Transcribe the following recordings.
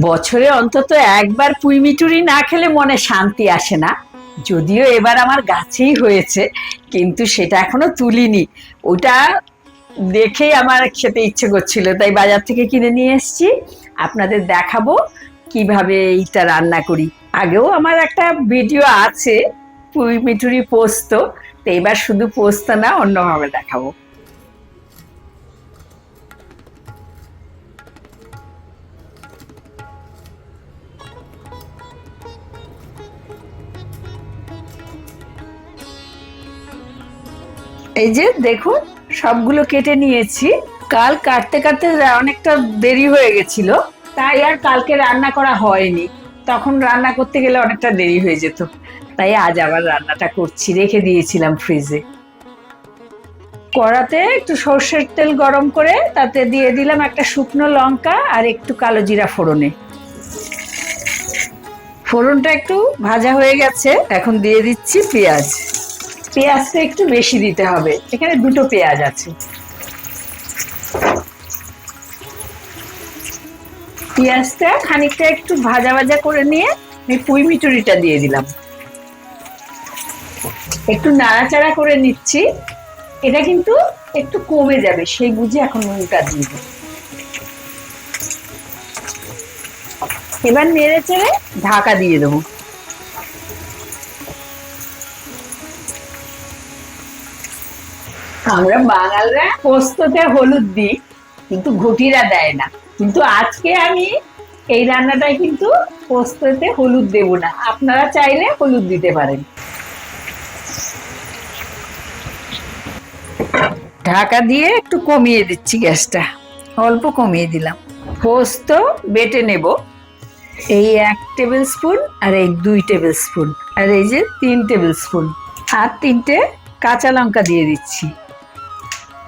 বছরে অন্তত একবার পুইমিটুরি না খেলে মনে শান্তি আসে না। যদিও এবার আমার গাছেই হয়েছে, কিন্তু সেটা এখনও তুলিনি। ওটা দেখেই আমার খেতে ইচ্ছে করছিল, তাই বাজার থেকে কিনে নিয়ে এসেছি। আপনাদের দেখাবো কীভাবে এইটা রান্না করি। আগেও আমার একটা ভিডিও আছে, পুঁই মিঠুরি পোস্ত, তো এবার শুধু পোস্ত না, অন্যভাবে দেখাবো। এই যে দেখুন, সবগুলো কেটে নিয়েছি। কাল কাটতে কাটতে অনেকটা দেরি হয়ে গেছিল, তাই আর কালকে রান্না করা হয়নি। তখন রান্না করতে গেলে অনেকটা দেরি হয়ে যেত। তাই আজ আবার রান্নাটা করছি, রেখে দিয়েছিলাম ফ্রিজে। কড়াতে একটু সর্ষের তেল গরম করে, তাতে দিয়ে দিলাম একটা শুকনো লঙ্কা আর একটু কালো জিরা ফোড়নে। ফোড়নটা একটু ভাজা হয়ে গেছে, এখন দিয়ে দিচ্ছি পেঁয়াজ। পেঁয়াজটা একটু বেশি দিতে হবে। এখানে দুটো পেঁয়াজ আছে। পেঁয়াজটা খানিকটা একটু ভাজা ভাজা করে নিয়ে আমি পুঁই মিটুরিটা দিয়ে দিলাম। একটু নাড়াচাড়া করে নিচ্ছি। এটা কিন্তু একটু কমে যাবে, সেই বুঝে এখন নুনটা দিয়ে দেব এবার নেড়ে চেড়ে ঢাকা দিয়ে দেবো। আমরা বাঙালরা পোস্ততে হলুদ দিই, কিন্তু ঘুটিরা দেয় না। কিন্তু আজকে আমি এই রান্নাটায় কিন্তু পোস্ততে হলুদ দেব না। আপনারা চাইলে হলুদ দিতে পারেন। ঢাকা দিয়ে একটু কমিয়ে দিচ্ছি গ্যাসটা। অল্প কমিয়ে দিলাম। পোস্ত বেটে নেব। এই এক টেবিল স্পুন আর এই দুই টেবিল স্পুন। আর এই যে তিন টেবিল স্পুন। আর তিনটে কাঁচা লঙ্কা দিয়ে দিচ্ছি।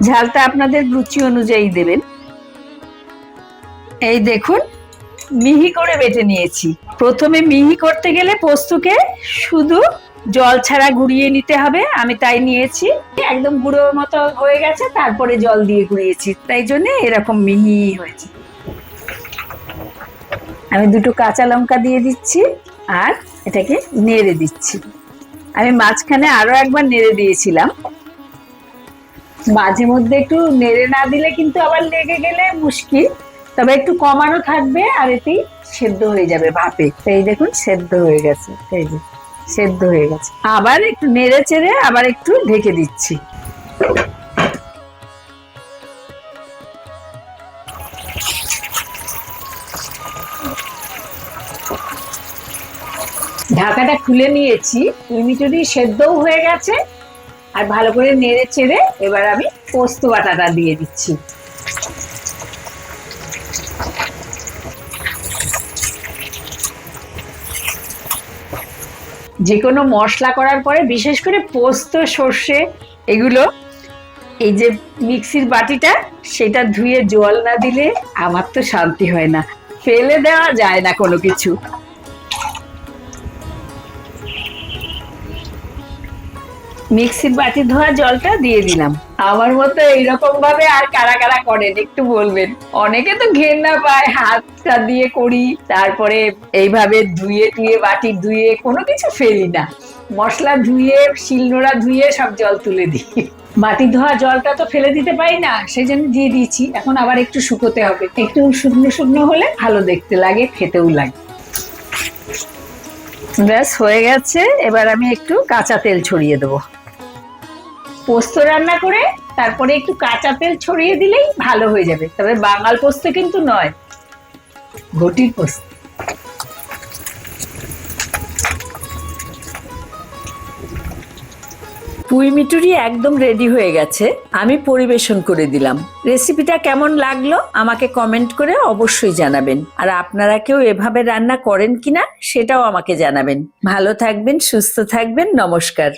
ঝালটা আপনাদের রুচি অনুযায়ী দেবেন। এই দেখুন, মিহি করে বেটে নিয়েছি। প্রথমে মিহি করতে গেলে পোস্তকে শুধু জল ছাড়া গুঁড়িয়ে নিতে হবে, আমি তাই নিয়েছি। একদম গুঁড়োর মতো হয়ে গেছে, তারপরে জল দিয়ে গুঁড়িয়েছি, তাই জন্য এরকম মিহি হয়েছে। আমি দুটো কাঁচা লঙ্কা দিয়ে দিচ্ছি আর এটাকে নেড়ে দিচ্ছি। আমি মাঝখানে আরও একবার নেড়ে দিয়েছিলাম। মাঝে মধ্যে একটু নেড়ে না দিলে কিন্তু আবার লেগে গেলে মুশকিল। তবে একটু কমানো থাকবে আর এটি সেদ্ধ হয়ে যাবে ভাপে। এই দেখুন, সেদ্ধ হয়ে গেছে। এই যে, সেদ্ধ হয়ে গেছে। আবার একটু নেড়ে চেড়ে আবার একটু ঢেকে দিচ্ছি। ঢাকাটা খুলে নিয়েছি। মিটুরি সেদ্ধও হয়ে গেছে। আর ভালো করে নেড়ে চেড়ে এবার আমি পোস্ত বাটাটা দিয়ে দিচ্ছি। যে কোনো মশলা করার পরে বিশেষ করে পোস্ত, সর্ষে এগুলো, এই যে মিক্সির বাটিটা, সেটা ধুয়ে জল না দিলে আমার তো শান্তি হয় না। ফেলে দেওয়া যায় না কোনো কিছু। মিক্সির বাটি ধোয়া জলটা দিয়ে দিলাম। আমার মতো এইরকম ভাবে আর কারা কারা করেন, একটু বলবেন। অনেকে তো ঘেন্না পায় হাতটা দিয়ে করি, তারপরে এইভাবে ধুয়ে টুয়ে বাটি ধুয়ে কোনো কিছু ফেলি না। মশলা ধুয়ে, শিলনোড়া ধুয়ে সব জল তুলে দিই। বাটি ধোয়া জলটা তো ফেলে দিতে পারি না সেই জন্য দিয়ে দিয়েছি। এখন আবার একটু শুকোতে হবে। একটু শুকনো শুকনো হলে ভালো দেখতে লাগে, খেতেও লাগে। ব্যাস, হয়ে গেছে। এবার আমি একটু কাঁচা তেল ছড়িয়ে দেবো। পোস্ত রান্না করে তারপরে একটু কাঁচা তেল ছড়িয়ে দিলেই ভালো হয়ে যাবে। তবে বাঙাল পোস্ত কিন্তু নয়, ঘটির পোস্ত। পুঁই মিটুরি একদম রেডি হয়ে গেছে, আমি পরিবেশন করে দিলাম। রেসিপিটা কেমন লাগল আমাকে কমেন্ট করে অবশ্যই জানাবেন। আর আপনারা কেউ এভাবে রান্না করেন কিনা সেটাও আমাকে জানাবেন। ভালো থাকবেন, সুস্থ থাকবেন, নমস্কার।